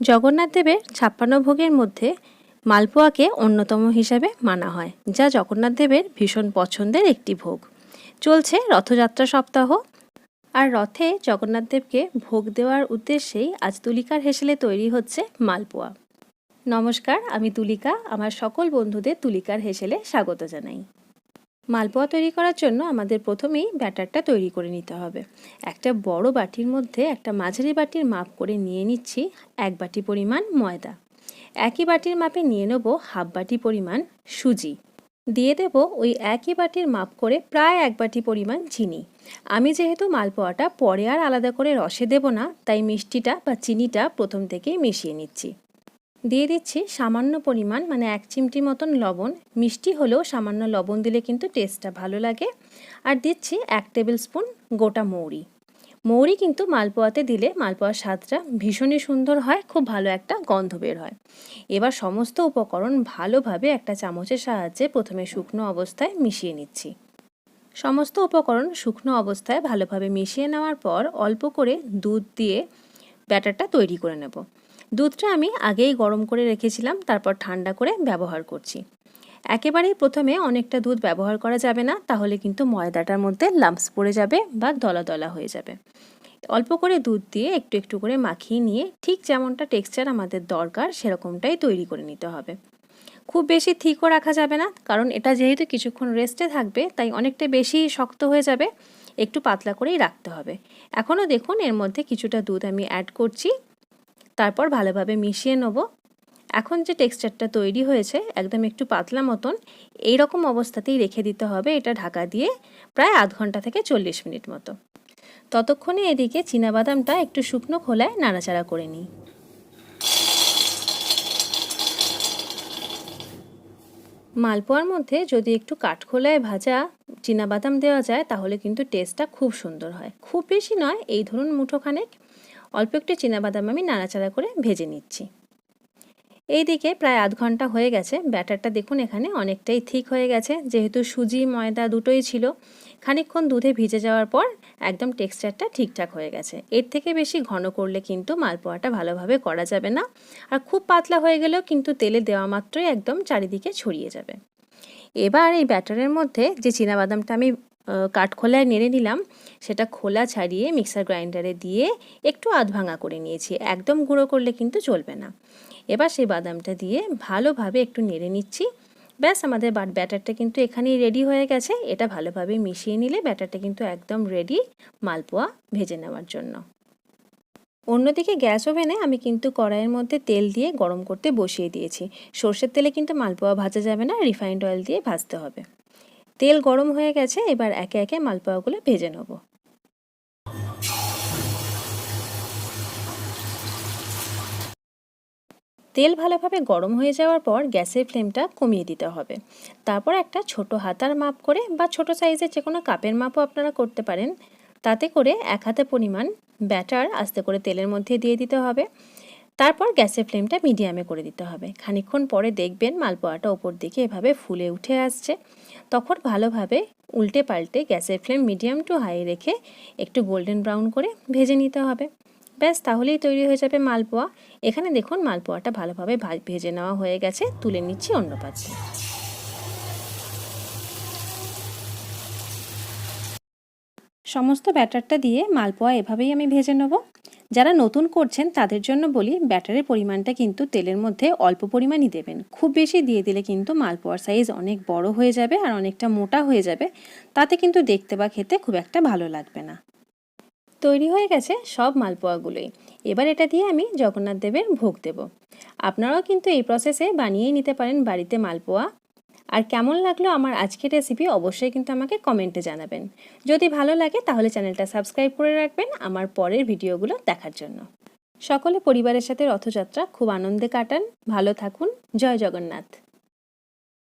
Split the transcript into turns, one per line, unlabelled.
জগন্নাথ দেবের ছাপ্পান্ন ভোগের মধ্যে মালপোয়াকে অন্যতম হিসাবে মানা হয়, যা জগন্নাথ দেবের ভীষণ পছন্দের একটি ভোগ। চলছে রথযাত্রা সপ্তাহ, আর রথে জগন্নাথ দেবকে ভোগ দেওয়ার উদ্দেশ্যেই আজ তুলিকার হেসেলে তৈরি হচ্ছে মালপোয়া। নমস্কার, আমি তুলিকা, আমার সকল বন্ধুদের তুলিকার হেসেলে স্বাগত জানাই। মালপোয়া তৈরি করার জন্য আমাদের প্রথমেই ব্যাটারটা তৈরি করে নিতে হবে। একটা বড় বাটির মধ্যে একটা মাঝারি বাটির মাপ করে নিয়ে নিচ্ছি এক বাটি পরিমাণ ময়দা। একই বাটির মাপে নিয়ে নেব হাফ বাটি পরিমাণ সুজি। দিয়ে দেব ওই একই বাটির মাপ করে প্রায় এক বাটি পরিমাণ চিনি। আমি যেহেতু মালপোয়াটা পরে আর আলাদা করে রসে দেব না, তাই মিষ্টিটা বা চিনিটা প্রথম থেকেই মিশিয়ে নিচ্ছি। দিয়ে দিচ্ছি সামান্য পরিমাণ মানে এক চিমটি মতন লবণ। মিষ্টি হলেও সামান্য লবণ দিলে কিন্তু টেস্টটা ভালো লাগে। আর দিচ্ছি এক টেবিল স্পুন গোটা মৌরি। মৌরি কিন্তু মালপোয়াতে দিলে মালপোয়ার স্বাদটা ভীষণই সুন্দর হয়, খুব ভালো একটা গন্ধ বের হয়। এবার সমস্ত উপকরণ ভালোভাবে একটা চামচের সাহায্যে প্রথমে শুকনো অবস্থায় মিশিয়ে নিচ্ছি। সমস্ত উপকরণ শুকনো অবস্থায় ভালোভাবে মিশিয়ে নেওয়ার পর অল্প করে দুধ দিয়ে ব্যাটারটা তৈরি করে নেব। দুধটা আমি আগেই গরম করে রেখেছিলাম, তারপর ঠান্ডা করে ব্যবহার করছি। একেবারেই প্রথমে অনেকটা দুধ ব্যবহার করা যাবে না, তাহলে কিন্তু ময়দাটার মধ্যে লাম্পস পড়ে যাবে বা দলা দলা হয়ে যাবে। অল্প করে দুধ দিয়ে একটু একটু করে মাখিয়ে নিয়ে ঠিক যেমনটা টেক্সচার আমাদের দরকার, সেরকমটাই তৈরি করে নিতে হবে। খুব বেশি থিকও রাখা যাবে না, কারণ এটা যেহেতু কিছুক্ষণ রেস্টে থাকবে, তাই অনেকটা বেশি শক্ত হয়ে যাবে, একটু পাতলা করেই রাখতে হবে। এখনও দেখুন, এর মধ্যে কিছুটা দুধ আমি অ্যাড করছি। তারপর ভালোভাবে মিশিয়ে নেব। এখন যে টেক্সচারটা তৈরি হয়েছে একদম একটু পাতলা মতন এই রকম অবস্থাতেই রেখে দিতে হবে এটা ঢাকা দিয়ে প্রায় আধ ঘণ্টা থেকে চল্লিশ মিনিট মতো। ততক্ষণে এদিকে বাদামটা একটু শুকনো খোলায় নাড়াচাড়া করে নিই। মালপোয়ার মধ্যে যদি একটু কাঠখোলায় ভাজা বাদাম দেওয়া যায় তাহলে কিন্তু টেস্টটা খুব সুন্দর হয়। খুব বেশি নয়, এই ধরুন মুঠোখানেক। অল্প একটু বাদাম আমি নাড়াচাড়া করে ভেজে নিচ্ছি। এই দিকে প্রায় আধ ঘণ্টা হয়ে গেছে। ব্যাটারটা দেখুন এখানে অনেকটাই ঠিক হয়ে গেছে। যেহেতু সুজি, ময়দা দুটোই ছিল, খানিকক্ষণ দুধে ভিজে যাওয়ার পর একদম টেক্সচারটা ঠিকঠাক হয়ে গেছে। এর থেকে বেশি ঘন করলে কিন্তু মালপোয়াটা ভালোভাবে করা যাবে না। আর খুব পাতলা হয়ে গেলেও কিন্তু তেলে দেওয়া মাত্রই একদম চারিদিকে ছড়িয়ে যাবে। এবার এই ব্যাটারের মধ্যে যে বাদামটা আমি কাঠখোলায় নেড়ে নিলাম। সেটা খোলা ছাড়িয়ে মিক্সার গ্রাইন্ডারে দিয়ে একটু আধ ভাঙা করে নিয়েছি। একদম গুঁড়ো করলে কিন্তু চলবে না। এবার সেই বাদামটা দিয়ে ভালোভাবে একটু নেড়ে নিচ্ছি। ব্যাস, আমাদের বাট ব্যাটারটা কিন্তু এখানেই রেডি হয়ে গেছে। এটা ভালোভাবে মিশিয়ে নিলে ব্যাটারটা কিন্তু একদম রেডি মালপোয়া ভেজে নেওয়ার জন্য। অন্যদিকে গ্যাস ওভেনে আমি কিন্তু কড়াইয়ের মধ্যে তেল দিয়ে গরম করতে বসিয়ে দিয়েছি। সর্ষের তেলে কিন্তু মালপোয়া ভাজা যাবে না রিফাইন্ড অয়েল দিয়ে ভাজতে হবে। তেল গরম হয়ে গেছে, এবার একে একে মালপোয়াগুলো ভেজে নেব। তেল ভালোভাবে গরম হয়ে যাওয়ার পর গ্যাসের ফ্লেমটা কমিয়ে দিতে হবে। তারপর একটা ছোট হাতার মাপ করে বা ছোট সাইজের যে কোনো কাপের মাপও আপনারা করতে পারেন। তাতে করে এক হাতে পরিমাণ ব্যাটার আস্তে করে তেলের মধ্যে দিয়ে দিতে হবে। তারপর গ্যাসের ফ্লেমটা মিডিয়ামে করে দিতে হবে। খানিক্ষণ পরে দেখবেন মালপোয়াটা ওপর দিকে এভাবে ফুলে উঠে আসছে। তখন ভালোভাবে উল্টে পাল্টে গ্যাসের ফ্লেম মিডিয়াম টু হাই রেখে একটু গোল্ডেন ব্রাউন করে ভেজে নিতে হবে। ব্যাস, তাহলেই তৈরি হয়ে যাবে মালপোয়া। এখানে দেখুন মালপোয়াটা ভালোভাবে ভেজে নেওয়া হয়ে গেছে। তুলে নিচ্ছি অন্য পাত্রে। সমস্ত ব্যাটারটা দিয়ে মালপোয়া এভাবেই আমি ভেজে নেব। যারা নতুন করছেন, তাদের জন্য বলি ব্যাটারের পরিমাণটা কিন্তু তেলের মধ্যে অল্প পরিমাণই দেবেন। খুব বেশি দিয়ে দিলে কিন্তু মালপোয়ার সাইজ অনেক বড় হয়ে যাবে আর অনেকটা মোটা হয়ে যাবে। তাতে কিন্তু দেখতে বা খেতে খুব একটা ভালো লাগবে না। তৈরি হয়ে গেছে সব মালপোয়াগুলোই এবার এটা দিয়ে আমি জগন্নাথ দেবের ভোগ দেব। আপনারাও কিন্তু এই প্রসেসে বানিয়েই নিতে পারেন বাড়িতে মালপোয়া আর কেমন লাগল আমার আজকের রেসিপি অবশ্যই কিন্তু আমাকে কমেন্টে জানাবেন। যদি ভালো লাগে তাহলে চ্যানেলটা সাবস্ক্রাইব করে রাখবেন আমার পরের ভিডিওগুলো দেখার জন্য। সকলে পরিবারের সাথে রথযাত্রা খুব আনন্দে কাটান। ভালো থাকুন। জয় জগন্নাথ।